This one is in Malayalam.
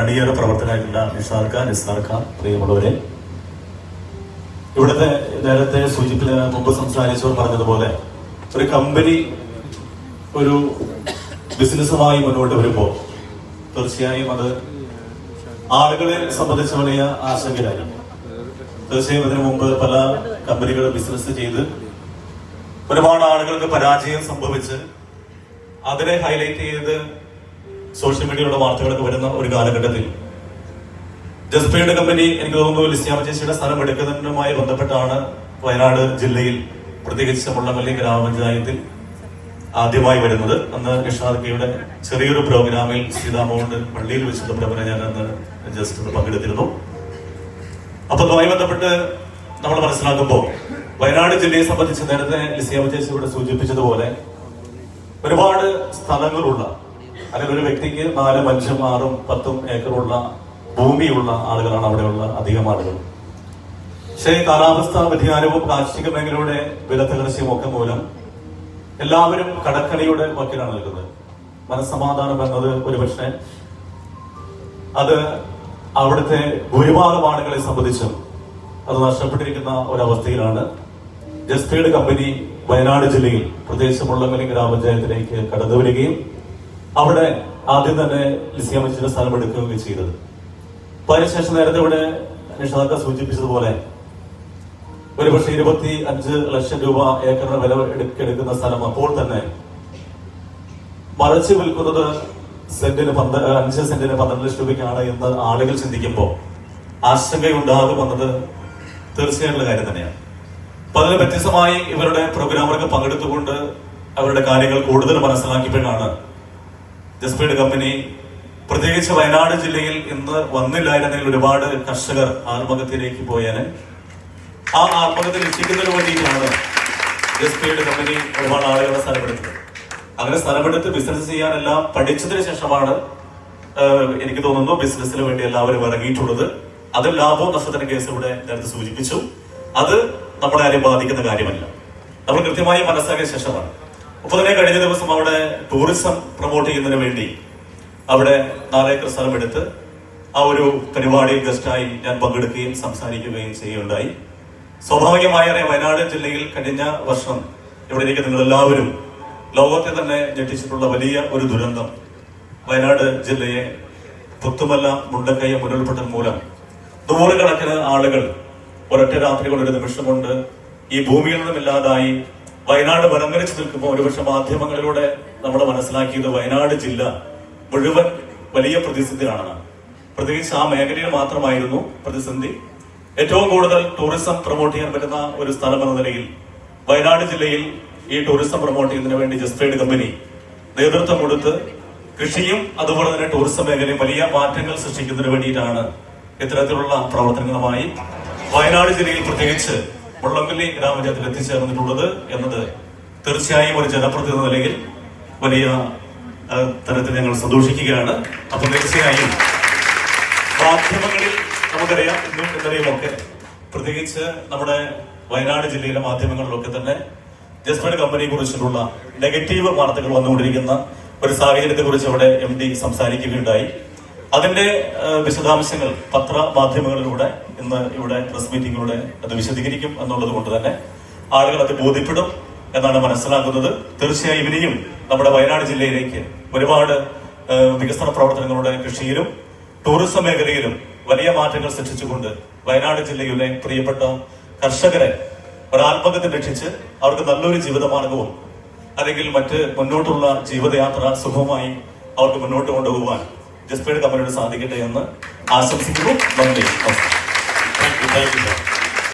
അടിയറ പ്രവർത്തകരായിട്ടുള്ള നിസാർ ഖാൻ പ്രിയമുള്ളവരെ. ഇവിടുത്തെ നേരത്തെ സൂചിപ്പിച്ച മുമ്പ് സംസാരിച്ചവർ പറഞ്ഞതുപോലെ ഒരു കമ്പനി ഒരു ബിസിനസ്സുമായി മുന്നോട്ട് വരുമ്പോൾ തീർച്ചയായും അത് ആളുകളെ സംബന്ധിച്ച് വലിയ ആശങ്കയിലായിരുന്നു തീർച്ചയായും അതിനു മുമ്പ് പല കമ്പനികൾ ബിസിനസ് ചെയ്ത് ഒരുപാട് ആളുകൾക്ക് പരാജയം സംഭവിച്ച് അതിനെ ഹൈലൈറ്റ് ചെയ്ത് സോഷ്യൽ മീഡിയയിലുള്ള വാർത്തകളൊക്കെ വരുന്ന ഒരു കാലഘട്ടത്തിൽ. ജസ്പയുടെ കമ്പനി എനിക്ക് തോന്നുന്നു ചേച്ചിയുടെ സ്ഥലം എടുക്കുന്നതിനുമായി ബന്ധപ്പെട്ടാണ് വയനാട് ജില്ലയിൽ പ്രത്യേകിച്ച് മുള്ളമല്ലി ഗ്രാമപഞ്ചായത്തിൽ ആദ്യമായി വരുന്നത്. അന്ന് നിഷാദ് ചെറിയൊരു പ്രോഗ്രാമിൽ സീതാമോണ്ട് പള്ളിയിൽ വെച്ചിട്ട് പ്രവചനം ഞാൻ അന്ന് ജസ്റ്റ് പങ്കെടുത്തിരുന്നു. അപ്പൊ അതുമായി ബന്ധപ്പെട്ട് നമ്മൾ മനസ്സിലാക്കുമ്പോൾ വയനാട് ജില്ലയെ സംബന്ധിച്ച് നേരത്തെ ലിസിയാമ ഇവിടെ സൂചിപ്പിച്ചതുപോലെ ഒരുപാട് സ്ഥലങ്ങളുള്ള അല്ലെങ്കിൽ ഒരു വ്യക്തിക്ക് നാലും അഞ്ചും ആറും പത്തും ഏക്കറുള്ള ഭൂമിയുള്ള ആളുകളാണ് അവിടെയുള്ള അധികം ആളുകൾ. പക്ഷേ കാലാവസ്ഥാ വ്യതിയാനവും കാർഷിക മേഖലയുടെ വിലത്തകർച്ചയും ഒക്കെ മൂലം എല്ലാവരും കടക്കണിയുടെ വക്കിലാണ് നിൽക്കുന്നത്. മനസ്സമാധാനം എന്നത് ഒരുപക്ഷെ അത് അവിടുത്തെ ഭൂരിഭാഗം ആളുകളെ സംബന്ധിച്ചും അത് നഷ്ടപ്പെട്ടിരിക്കുന്ന ഒരവസ്ഥയിലാണ്. ജസ്പീഡ് കമ്പനി വയനാട് ജില്ലയിൽ പ്രദേശമുള്ള ഗ്രാമപഞ്ചായത്തിലേക്ക് കടന്നു വരികയും അവിടെ ആദ്യം തന്നെ ലിസിയാമച്ചിന്റെ സ്ഥാനം എടുക്കുകയും ചെയ്തത്. അപ്പൊ അതിനുശേഷം നേരത്തെ ഇവിടെ നിഷാദ സൂചിപ്പിച്ചതുപോലെ ഒരുപക്ഷെ ഇരുപത്തി അഞ്ച് ലക്ഷം രൂപ ഏക്കറിന് വില എടുക്കുന്ന സ്ഥലം അപ്പോൾ തന്നെ മറച്ചു വിൽക്കുന്നത് സെന്റിന് പന്ത അഞ്ച് സെന്റിന് പന്ത്രണ്ട് ലക്ഷം രൂപയ്ക്കാണ് എന്ന് ആളുകൾ ചിന്തിക്കുമ്പോൾ ആശങ്കയുണ്ടാകുമെന്നത് തീർച്ചയായിട്ടുള്ള കാര്യം തന്നെയാണ്. അപ്പൊ അതിന് വ്യത്യസ്തമായി ഇവരുടെ പ്രോഗ്രാമർക്ക് പങ്കെടുത്തുകൊണ്ട് അവരുടെ കാര്യങ്ങൾ കൂടുതൽ മനസ്സിലാക്കിയപ്പോഴാണ് ജസ്പീഡ് കമ്പനി പ്രത്യേകിച്ച് വയനാട് ജില്ലയിൽ ഇന്ന് വന്നില്ലായിരുന്നെങ്കിൽ ഒരുപാട് കർഷകർ ആത്മഹത്യയിലേക്ക് പോയാൽ ആ ആത്മഹത്യ രക്ഷിക്കുന്നതിന് വേണ്ടിയിട്ടാണ് ജസ്പീഡ് കമ്പനി ഒരുപാട് ആളുകളെ സ്ഥലമെടുത്തത്. അങ്ങനെ സ്ഥലമെടുത്ത് ബിസിനസ് ചെയ്യാനെല്ലാം പഠിച്ചതിന് ശേഷമാണ് എനിക്ക് തോന്നുന്നു ബിസിനസ്സിന് വേണ്ടി എല്ലാവരും ഇറങ്ങിയിട്ടുള്ളത്. അത് ലാഭവും നഷ്ടത്തിന് കേസ് ഇവിടെ നേരത്തെ സൂചിപ്പിച്ചു. അത് നമ്മളെ ആരെയും ബാധിക്കുന്ന കാര്യമല്ല. നമ്മൾ കൃത്യമായി മനസ്സിലാക്കിയ ശേഷമാണ്. അപ്പൊ തന്നെ കഴിഞ്ഞ ദിവസം അവിടെ ടൂറിസം പ്രൊമോട്ട് ചെയ്യുന്നതിന് വേണ്ടി അവിടെ നാലേക്കർ സ്ഥലമെടുത്ത് ആ ഒരു പരിപാടി ഗസ്റ്റായി ഞാൻ പങ്കെടുക്കുകയും സംസാരിക്കുകയും ചെയ്യുകയുണ്ടായി. സ്വാഭാവികമായി വയനാട് ജില്ലയിൽ കഴിഞ്ഞ വർഷം ഇവിടെ ഇരിക്കുന്ന നിങ്ങൾ എല്ലാവരും ലോകത്തെ തന്നെ ഞെട്ടിച്ചിട്ടുള്ള വലിയ ഒരു ദുരന്തം. വയനാട് ജില്ലയെ പുത്തുമല്ല മുണ്ടക്കയ മുരൾപ്പെട്ടൽ മൂലം നൂറുകണക്കിന് ആളുകൾ ഒരൊറ്റ രാത്രി കൊണ്ട് ഒരു നിമിഷം കൊണ്ട് ഈ ഭൂമിയിൽ നിന്നും ഇല്ലാതായി വയനാട് വലംവരിച്ചു നിൽക്കുമ്പോൾ ഒരുപക്ഷെ മാധ്യമങ്ങളിലൂടെ നമ്മൾ മനസ്സിലാക്കിയത് വയനാട് ജില്ല മുഴുവൻ വലിയ പ്രതിസന്ധിയാണെന്ന് പ്രത്യേകിച്ച് ആ മേഖലയിൽ മാത്രമായിരുന്നു പ്രതിസന്ധി. ഏറ്റവും കൂടുതൽ ടൂറിസം പ്രൊമോട്ട് ചെയ്യാൻ പറ്റുന്ന ഒരു സ്ഥലം എന്ന നിലയിൽ വയനാട് ജില്ലയിൽ ഈ ടൂറിസം പ്രൊമോട്ട് ചെയ്യുന്നതിന് വേണ്ടി ജസ്റ്റേഡ് കമ്പനി നേതൃത്വം കൊടുത്ത് കൃഷിയും അതുപോലെ തന്നെ ടൂറിസം മേഖലയും വലിയ മാറ്റങ്ങൾ സൃഷ്ടിക്കുന്നതിന് വേണ്ടിയിട്ടാണ് ഇത്തരത്തിലുള്ള പ്രവർത്തനങ്ങളുമായി വയനാട് ജില്ലയിൽ പ്രത്യേകിച്ച് മുള്ളമ്പള്ളി ഗ്രാമപഞ്ചായത്തിൽ എത്തിച്ചേർന്നിട്ടുള്ളത് എന്നത് തീർച്ചയായും ഒരു ജനപ്രതിനിധി നിലയിൽ വലിയ തരത്തിൽ ഞങ്ങൾ സന്തോഷിക്കുകയാണ്. അപ്പൊ തീർച്ചയായും മാധ്യമങ്ങളിൽ നമുക്കറിയാം ഇന്നും ഇന്നലെയുമൊക്കെ പ്രത്യേകിച്ച് നമ്മുടെ വയനാട് ജില്ലയിലെ മാധ്യമങ്ങളിലൊക്കെ തന്നെ ജസ്മൻ കമ്പനിയെ കുറിച്ചിട്ടുള്ള നെഗറ്റീവ് വാർത്തകൾ വന്നുകൊണ്ടിരിക്കുന്ന ഒരു സാഹചര്യത്തെ കുറിച്ച് അവിടെ എം ഡി സംസാരിക്കുകയുണ്ടായി. അതിന്റെ വിശദാംശങ്ങൾ പത്ര മാധ്യമങ്ങളിലൂടെ ഇന്ന് ഇവിടെ പ്രസ് മീറ്റിംഗിലൂടെ അത് വിശദീകരിക്കും എന്നുള്ളത് കൊണ്ട് തന്നെ ആളുകൾ അത് ബോധ്യപ്പെടും എന്നാണ് മനസ്സിലാക്കുന്നത് തീർച്ചയായും ഇനിയും നമ്മുടെ വയനാട് ജില്ലയിലേക്ക് ഒരുപാട് വികസന പ്രവർത്തനങ്ങളുടെ കൃഷിയിലും ടൂറിസം മേഖലയിലും വലിയ മാറ്റങ്ങൾ സൃഷ്ടിച്ചുകൊണ്ട് വയനാട് ജില്ലയിലെ പ്രിയപ്പെട്ട കർഷകരെ ഒരാത്മകത്തിൽ രക്ഷിച്ച് അവർക്ക് നല്ലൊരു ജീവിതമാർഗവും അല്ലെങ്കിൽ മറ്റ് മുന്നോട്ടുള്ള ജീവിതയാത്ര സുഖമായി അവർക്ക് മുന്നോട്ട് കൊണ്ടുപോകാൻ ജസ്പേഡ് കമ്പനിയോട് സാധിക്കട്ടെ എന്ന് ആശംസിക്കുന്നു. നന്ദി. Thank you thank you